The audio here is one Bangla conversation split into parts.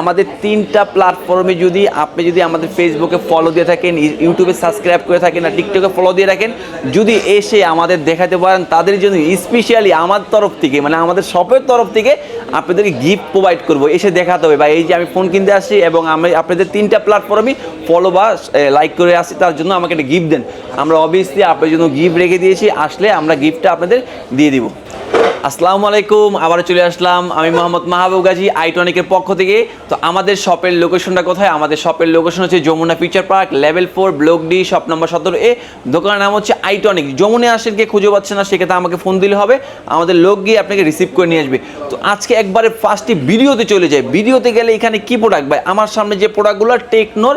আমাদের তিনটা প্ল্যাটফর্মে যদি আপনি যদি আমাদের ফেসবুকে ফলো দিয়ে থাকেন ইউটিউবে সাবস্ক্রাইব করে থাকেন আর টিকটকে ফলো দিয়ে রাখেন, যদি এসে আমাদের দেখাতে পারেন, তাদের জন্য স্পেশালি আমার তরফ থেকে মানে আমাদের শপের তরফ থেকে আপনাদেরকে গিফট প্রোভাইড করব। এসে দেখাতে হবে। বা এই যে আমি ফোন কিনতে আসছি এবং আমি আপনাদের তিনটা প্ল্যাটফর্মে ফলো বা লাইক করে আসছি, তার জন্য আমাকে একটা গিফট দেন। আমরা অবভিয়াসলি আপনার জন্য গিফট রেখে দিয়েছি। আসলে আমরা গিফটটা আপনাদের দিয়ে দিব। আসসালামু আলাইকুম আবার চলে আসলাম। আমি মোহাম্মদ মাহবুব গাজী, আইটনিকের পক্ষ থেকে। তো আমাদের শপের লোকেশনটা কোথায়? আমাদের শপের লোকেশন হচ্ছে Jamuna future park, level four, block D, shop number সতেরো এ। দোকানের নাম হচ্ছে আইটনিক। যমুনা আসেন কে খুঁজে পাচ্ছে না, সেক্ষেত্রে আমাকে ফোন দিলে হবে। আমাদের লোক গিয়ে আপনাকে রিসিভ করে নিয়ে আসবে। তো আজকে একবারে ফার্স্টে ভিডিওতে চলে যায় ভিডিওতে গেলে এখানে কি প্রোডাক্ট ভাই, আমার সামনে যে প্রোডাক্টগুলো টেকনোর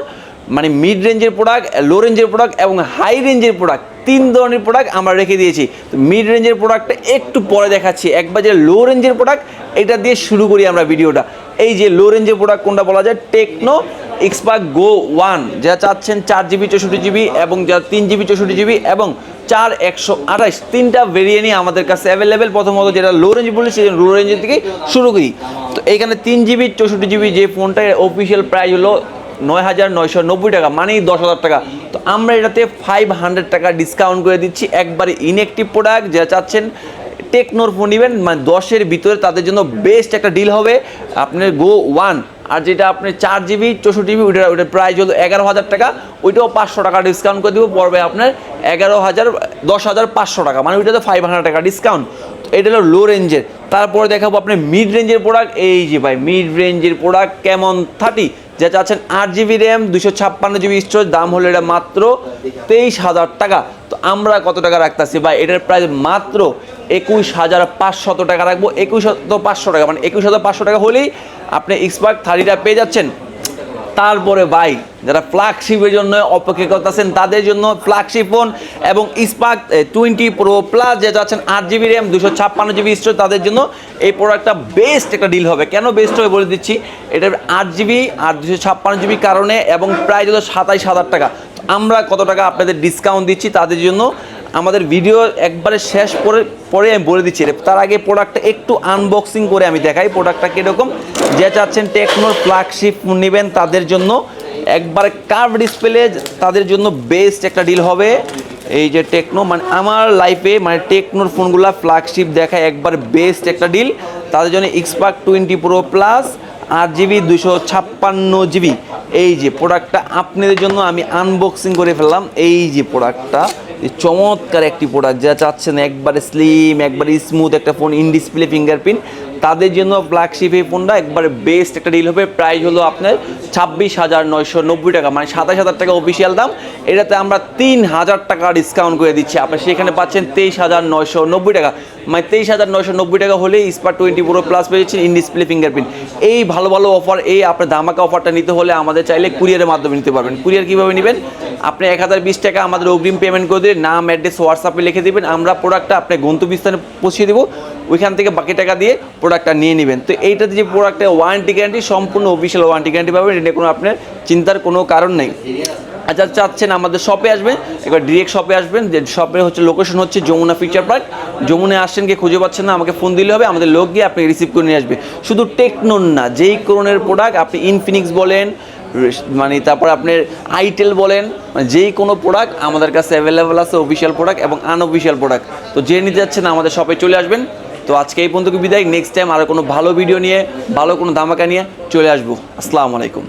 মানে মিড রেঞ্জের প্রোডাক্ট লো রেঞ্জের প্রোডাক্ট এবং হাই রেঞ্জের প্রোডাক্ট তিন ধরনের প্রোডাক্ট আমরা রেখে দিয়েছি। তো মিড রেঞ্জের প্রোডাক্টটা একটু পরে দেখাচ্ছি। একবার যে লো রেঞ্জের প্রোডাক্ট এটা দিয়ে শুরু করি আমরা ভিডিওটা এই যে লো রেঞ্জের প্রোডাক্ট কোনটা বলা যায়? টেকনো এক্সপার্ট গো ওয়ান যা চাচ্ছেন চার জিবি চৌষট্টি জিবি এবং যা তিন জিবি চৌষট্টি জিবি এবং চার একশো আঠাশ, তিনটা ভেরিয়েন্টই আমাদের কাছে অ্যাভেলেবেল প্রথমত যেটা লো রেঞ্জ বলি সেই লো রেঞ্জের থেকে শুরু করি। তো এইখানে তিন জিবি চৌষট্টি জিবি যে ফোনটার অফিসিয়াল প্রাইস হলো নয় হাজার নয়শো নব্বই টাকা, মানেই দশ হাজার টাকা। তো আমরা এটাতে ফাইভ হান্ড্রেড টাকা ডিসকাউন্ট করে দিচ্ছি। একবারে ইনএক্টিভ প্রোডাক্ট যা চাচ্ছেন টেকনোর ফোন নেবেন মানে দশের ভিতরে তাদের জন্য বেস্ট একটা ডিল হবে। আপনার গো ওয়ান আর যেটা আপনি চার জিবি চৌষট্টি জিবি ওইটা ওইটার প্রাইস হলো এগারো হাজার টাকা। ওইটাও পাঁচশো টাকা ডিসকাউন্ট করে দিব, পড়বে আপনার এগারো হাজার, দশ হাজার পাঁচশো টাকা। মানে ওইটাতে ফাইভ হান্ড্রেড টাকা ডিসকাউন্ট এটা হলো লো রেঞ্জের তারপরে দেখাবো আপনি মিড রেঞ্জের প্রোডাক্ট এই যে ভাই মিড রেঞ্জের প্রোডাক্ট কেমন? থার্টি যা চাচ্ছেন আট জিবি র্যাম দুশো ছাপ্পান্ন জিবি স্টোরেজ দাম হলো এটা মাত্র তেইশ হাজার টাকা। তো আমরা কত টাকা রাখতেছি বা এটার প্রাইস মাত্র একুশ হাজার পাঁচশত টাকা রাখব। একুশ শত পাঁচশো টাকা মানে একুশ হাজার পাঁচশো টাকা হলেই আপনি এক্সপার্ট থার্টিটা পেয়ে যাচ্ছেন। তারপরে ভাই, যারা ফ্ল্যাগশিপের জন্য অপেক্ষা করতেছেন, তাদের জন্য ফ্ল্যাগশিপ ফোন এবং স্পার্ক টোয়েন্টি প্রো প্লাস যেটা আছেন আট জিবি র্যাম দুশো ছাপ্পান্ন জিবি স্টোর তাদের জন্য এই প্রোডাক্টটা বেস্ট একটা ডিল হবে। কেন বেস্ট হবে বলে দিচ্ছি? এটা আট জিবি আর দুশো ছাপ্পান্ন জিবি কারণে এবং প্রায় হলো সাতাইশ হাজার টাকা। আমরা কত টাকা আপনাদের ডিসকাউন্ট দিচ্ছি তাদের জন্য? আমাদের ভিডিও একবারে শেষ করে পরে আমি বলে দিচ্ছি, তার আগে প্রোডাক্টটা একটু আনবক্সিং করে আমি দেখাই প্রোডাক্টটা কীরকম। যে চাচ্ছেন টেকনোর ফ্ল্যাগশিপ নেবেন, তাদের জন্য একবারে কার্ভ ডিসপ্লে তাদের জন্য বেস্ট একটা ডিল হবে। এই যে টেকনো মানে আমার লাইফে মানে টেকনোর ফোনগুলো ফ্ল্যাগশিপ দেখায় একবার বেস্ট একটা ডিল তাদের জন্য এক্সপার্ট টোয়েন্টি প্রো প্লাস আট জিবি দুশো ছাপ্পান্ন জিবি। এই যে প্রোডাক্টটা আপনাদের জন্য আমি আনবক্সিং করে ফেললাম। এই যে প্রোডাক্টটা চমৎকার একটি প্রোডাক্ট। যা চাচ্ছেন একবারে স্লিম একবারে স্মুথ একটা ফোন ইন ডিসপ্লে ফিঙ্গারপ্রিন্ট তাদের জন্য ফ্ল্যাগশিপ এই ফোনটা একবারে বেস্ট একটা ডিল হবে। প্রাইস হলো আপনার ছাব্বিশ হাজার নয়শো নব্বই টাকা মানে সাতাশ হাজার টাকা অফিসিয়াল দাম। এটাতে আমরা তিন হাজার টাকা ডিসকাউন্ট করে দিচ্ছি। আপনি সেখানে পাচ্ছেন তেইশ হাজার নয়শো নব্বই টাকা। মানে তেইশ হাজার নয়শো নব্বই টাকা হলে স্পার টোয়েন্টি প্রো প্লাস পেয়েছেন ইন ডিসপ্লে ফিঙ্গারপ্রিন্ট এই ভালো ভালো অফার এই আপনার ধামাকা অফারটা নিতে হলে আমাদের চাইলে কুরিয়ারের মাধ্যমে নিতে পারবেন। কুরিয়ার কীভাবে নেবেন? আপনি এক হাজার বিশ টাকা আমাদের অগ্রিম পেমেন্ট করে দিয়ে নাম অ্যাড্রেস হোয়াটসঅ্যাপে লিখে দেবেন। আমরা প্রোডাক্টটা আপনার গন্তব্যস্থানে পৌঁছে দেবো। ওইখান থেকে বাকি টাকা দিয়ে প্রোডাক্টটা নিয়ে নেবেন। তো এইটাতে যে প্রোডাক্টে ওয়ারেন্টি গ্যারান্টি সম্পূর্ণ অফিসিয়াল ওয়ারেন্টি গ্যারান্টি পাবেন, এটা কোনো আপনার চিন্তার কোনো কারণ নেই। আচ্ছা চাচ্ছেন আমাদের শপে আসবেন এবার ডিরেক্ট শপে আসবেন, যে শপে হচ্ছে লোকেশন হচ্ছে যমুনা ফিচার পার্ক যমুনায় আসছেন গিয়ে খুঁজে পাচ্ছেন না, আমাকে ফোন দিলে হবে, আমাদের লোক গিয়ে আপনি রিসিভ করে নিয়ে আসবে। শুধু টেকনোন না, যেই কোরনের প্রোডাক্ট আপনি ইনফিনিক্স বলেন মানে তারপর আপনার আইটেল বলেন মানে যেই কোনো প্রোডাক্ট আমাদের কাছে অ্যাভেলেবেল আছে অফিসিয়াল প্রোডাক্ট এবং আনঅফিসিয়াল প্রোডাক্ট তো যে নিতে যাচ্ছেন, আমাদের শপে চলে আসবেন। তো আজকে এই পর্যন্ত বিদায়। নেক্সট টাইম আরও কোনো ভালো ভিডিও নিয়ে, ভালো কোনো ধামাকা নিয়ে চলে আসব। আসসালামু আলাইকুম।